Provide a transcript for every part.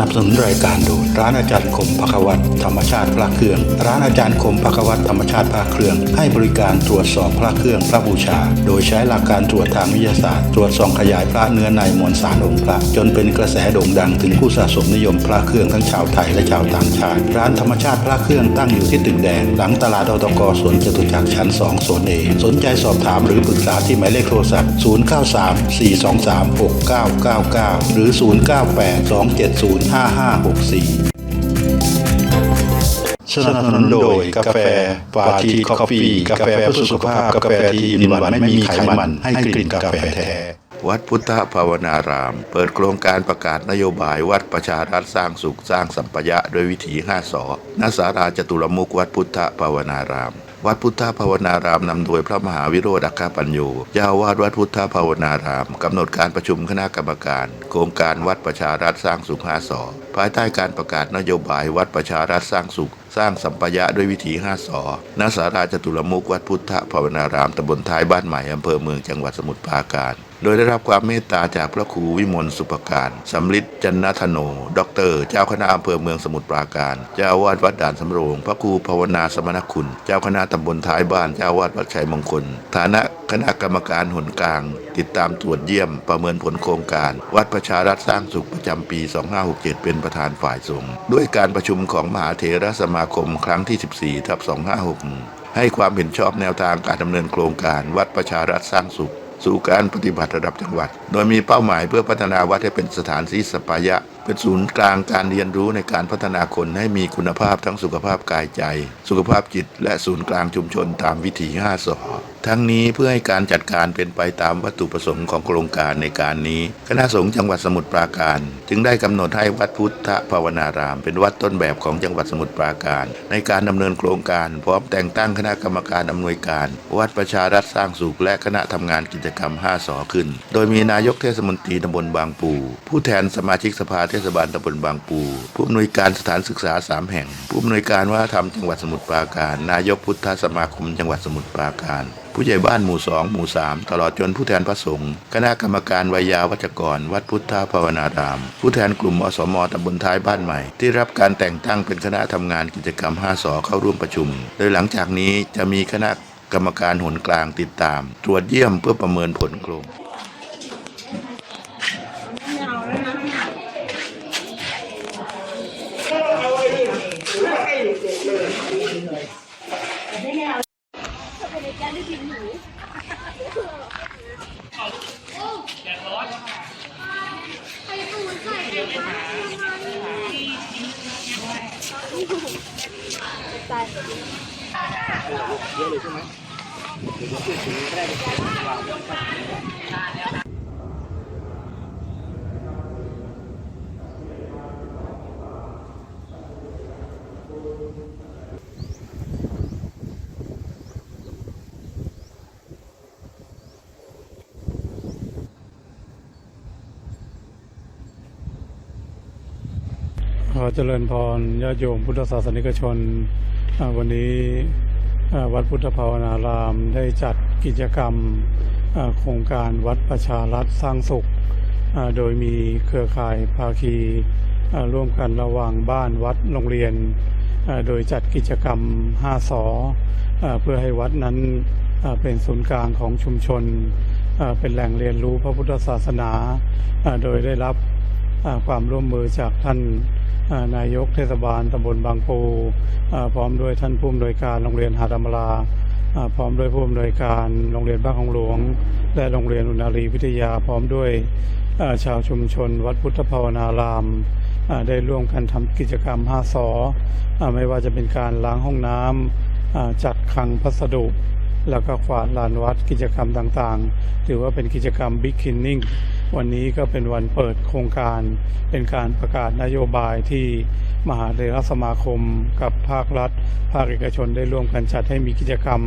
นับสนุนรายการโดยร้านอาจารย์คมภควัตธรรมชาติพระเครื่อง ร้านอาจารย์คมภควัตธรรมชาติพระเครื่อง ให้บริการตรวจสอบพระเครื่องพระบูชา โดยใช้หลักการตรวจทางวิทยาศาสตร์ ตรวจส่องขยายพระเนื้อในมวลสารองค์พระจนเป็นกระแสโด่งดังถึงผู้สะสมนิยมพระเครื่องทั้งชาวไทยและชาวต่างชาติ ร้านธรรมชาติพระเครื่องตั้งอยู่ที่ตึกแดง หลังตลาดอตกสวนจตุจักรชั้น2โซนเอสนใจสอบถามหรือปรึกษาที่หมายเลขโทรศัพท์ 093 423 6999 หรือ 098 270 5564 สนับสนุนโดยกาแฟปาทีคอฟฟี่กาแฟเพื่อสุขภาพกาแฟที่อินวันไม่มีไขมัน ให้กลิ่นกาแฟแท้วัดพุทธภาวนาราม เปิดโครงการประกาศนโยบายวัดประชารัฐสร้างสุขสร้างสัมปยะโดยวิถี5สอณสาราจตุรมุกวัดพุทธภาวนาราม วัดพุทธภาวนารามนำโดยพระมหาวิโรธอัคคปัญโยเจ้าวาดวัดพุทธภาวนารามกำหนดการประชุมคณะกรรมการ โครงการวัดประชารัฐสร้างสุข5สอภายใต้การประกาศนโยบายวัดประชารัฐสร้างสุข สร้างสัมปยะด้วยวิถี5สอณสาราจตุรมุกวัดพุทธภาวนารามตำบลท้ายบ้านใหม่อำเภอเมืองจังหวัดสมุทรปราการโดยได้รับความเมตตาจากพระครูวิมลสุปการสำลิดจันนทโน ด็อกเตอร์ เจ้าคณะอำเภอเมืองสมุทรปราการ เจ้าวาดวัดด่านสำโรง พระครูภาวนาสมณคุณ เจ้าคณะตำบลท้ายบ้าน เจ้าอาวาดวัดชัยมงคล ฐานะคณะกรรมการหนกลาง ติดตามตรวจเยี่ยมประเมินผลโครงการ วัดประชารัฐสร้างสุขประจำปี 2567 เป็นประธานฝ่ายสงฆ์ด้วยการประชุมของมหาเถรสมาคมครั้งที่ 14ทับ2561 ให้ความเห็นชอบแนวทางการดำเนินโครงการ วัดประชารัฐสร้างสุข สู่การปฏิบัติระดับจังหวัด โดยมีเป้าหมายเพื่อพัฒนาวัดให้เป็นสถานที่สปายะ เป็นศูนย์กลางการเรียนรู้ในการพัฒนาคนให้มีคุณภาพทั้งสุขภาพกายใจ สุขภาพจิต และศูนย์กลางชุมชนตามวิถี5สอทั้งนี้เพื่อให้การจัดการเป็นไปตามวัตถุประสงค์ของโครงการในการนี้ คณะสงฆ์จังหวัดสมุทรปราการ จึงได้กำหนดให้วัดพุทธภาวนาราม เป็นวัดต้นแบบของจังหวัดสมุทรปราการ ในการดำเนินโครงการพร้อมแต่งตั้งคณะกรรมการอำนวยการ วัดประชารัฐสร้างสุขและคณะทำงานกิจกรรม5สอขึ้น โดยมีนายกเทศมนตรีตำบลบางปู ผู้แทนสมาชิกสภาเททศบาลตำบลบางปู ผู้อำนวยการสถานศึกษา 3 แห่ง ผู้อำนวยการวัฒนธรรมจังหวัดสมุทรปราการ นายกพุทธสมาคมจังหวัดสมุทรปราการ ผู้ใหญ่บ้านหมู่ 2 หมู่ 3 ตลอดจนผู้แทนพระสงฆ์คณะกรรมการวิยาวัจกร วัดพุทธภาวนาราม ผู้แทนกลุ่มอสมตำบลท้ายบ้านใหม่ ที่รับการแต่งตั้งเป็นคณะทำงานกิจกรรม 5สอเข้าร่วมประชุม โดยหลังจากนี้จะมีคณะกรรมการหนกลางติดตาม ตรวจเยี่ยมเพื่อประเมินผลโครง เยอะเลยใช่ไหมเด็กผู้หญิงแรก จริญพรญาติโยมพุทธศาสนิกชน วันนี้วัดพุทธภาวนารามได้จัดกิจกรรมโครงการวัดประชารัฐสร้างสุข โดยมีเครือข่ายภาคีร่วมกันระหว่างบ้านวัดโรงเรียน โดยจัดกิจกรรม 5สออ่าเพื่อให้วัดนั้นเป็นศูนย์กลางของชุมชน เป็นแหล่งเรียนรู้พระพุทธศาสนา โดยได้รับความร่วมมือจากท่าน นายกเทศบาลตำบลบางปูพร้อมด้วยท่านผู้อำนวยการโรงเรียนหาดอมราอ่าพร้อมด้วยผู้อำนวยการโรงเรียนบ้านของหลวง และโรงเรียนอุณารีวิทยาพร้อมด้วยชาวชุมชน วัดพุทธภาวนารามได้ร่วมกันทำกิจกรรม5สออไม่ว่าจะเป็นการล้างห้องน้ำจัดคลังพัสดุ แล้วก็กวาดลานวัดกิจกรรมต่างๆ ถือว่าเป็นกิจกรรม Big c l e a n i n g วันนี้ก็เป็นวันเปิดโครงการ เป็นการประกาศนโยบายที่มหาเถรสมาคมกับภาครัฐ ภาคเอกชนได้ร่วมกันจัดให้มีกิจกรรม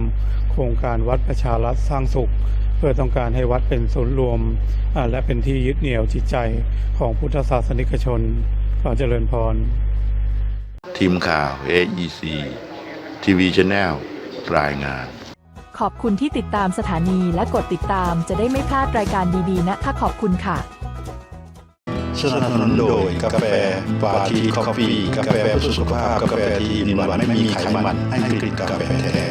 โครงการวัดประชารัฐสร้างสุข เพื่อต้องการให้วัดเป็นศูนย์รวม และเป็นที่ยึดเหนี่ยวจิตใจของพุทธศาสนิกชนขอเจริญพร ทีมข่าว AEC ทีวีช n แนลรายงาน ขอบคุณที่ติดตามสถานีและกดติดตามจะได้ไม่พลาดรายการดีๆ นะคะขอบคุณค่ะ สนับสนุนโดยกาแฟปาทีคอฟฟี่กาแฟเพื่อสุขภาพกาแฟที่มีหวานไม่มีไขมันให้กลิ่นกาแฟแท้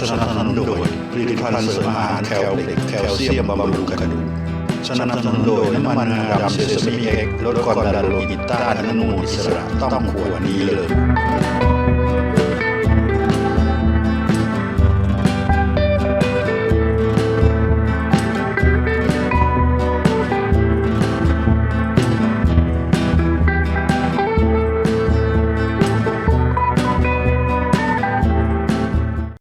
สนับสนุนโดยผลิตภัณฑ์เสริมอาหารแคลเล็กแคลเซียมบำรุงกระดูกสนับสนุนโดยน้ำมันงาดำเซซามิเอ็กลดความดันโลหิตต้านอนุมูลอิสระต้องขวดนี้เลย